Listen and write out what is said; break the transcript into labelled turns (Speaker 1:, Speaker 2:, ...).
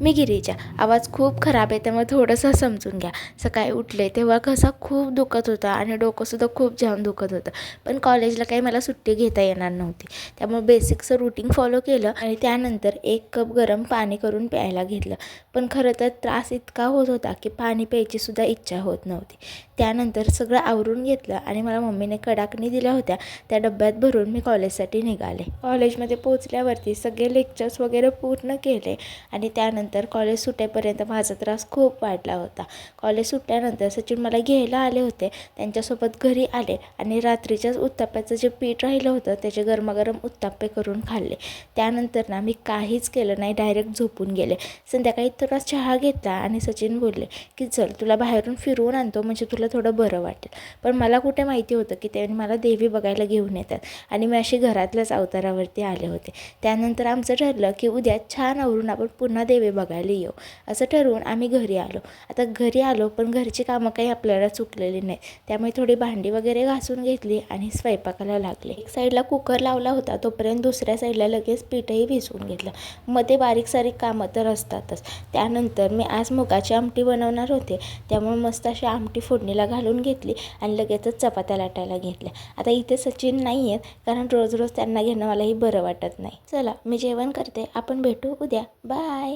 Speaker 1: मी गिरीजा. आवाज खूप खराब आहे त्यामुळे थोडंसं समजून घ्या. सकाळी उठले तेव्हा घसा खूप दुखत होता आणि डोकंसुद्धा खूप जाम दुखत होतं. पण कॉलेजला काही मला सुट्टी घेता येणार नव्हती. त्यामुळे बेसिकचं रुटीन फॉलो केलं आणि त्यानंतर एक कप गरम पाणी करून प्यायला घेतलं. पण खरं तर त्रास इतका होत होता की पाणी प्यायचीसुद्धा इच्छा होत नव्हती. त्यानंतर सगळं आवरून घेतलं आणि मला मम्मीने कडाकणी दिल्या होत्या. त्या डब्यात भरून मी कॉलेजसाठी निघाले. कॉलेजमध्ये पोहोचल्यावरती सगळे लेक्चर्स वगैरे पूर्ण केले आणि त्या त्यानंतर कॉलेज सुटेपर्यंत माझा त्रास खूप वाढला होता. कॉलेज सुटल्यानंतर सचिन मला घ्यायला आले होते. त्यांच्यासोबत घरी आले आणि रात्रीच्याच उत्ताप्याचं जे पीठ राहिलं होतं त्याचे गरमागरम उत्ताप्पे करून खाल्ले. त्यानंतर ना मी काहीच केलं नाही डायरेक्ट झोपून गेले. संध्याकाळी थोडा चहा घेतला आणि सचिन बोलले की चल तुला बाहेरून फिरवून आणतो म्हणजे तुला थोडं बरं वाटेल. पण मला कुठे माहिती होतं की त्यांनी मला देवी बघायला घेऊन येतात. आणि मी अशी घरातल्याच अवतारावरती आले होते. त्यानंतर आमचं ठरलं की उद्या छान आवरून आपण पुन्हा देवी बघायला येऊ. असं ठरवून आम्ही घरी आलो. आता घरी आलो पण घरची कामं काही आपल्याला चुकलेली नाही त्यामुळे थोडी भांडी वगैरे घासून घेतली आणि स्वयंपाकाला लागले. एक साईडला कुकर लावला होता तोपर्यंत दुसऱ्या साईडला लगेच पीठही भिजवून घेतलं. मध्ये बारीक सारीक कामं तर असतातच. त्यानंतर मी आज मुगाची आमटी बनवणार होते. त्यामुळे मस्त अशी आमटी फोडणीला घालून घेतली आणि लगेचच चपात्या लाटायला घेतल्या. आता इथे सचिन नाही आहेत कारण रोज रोज त्यांना घेणं मलाही बरं वाटत नाही. चला मी जेवण करते. आपण भेटू उद्या. बाय!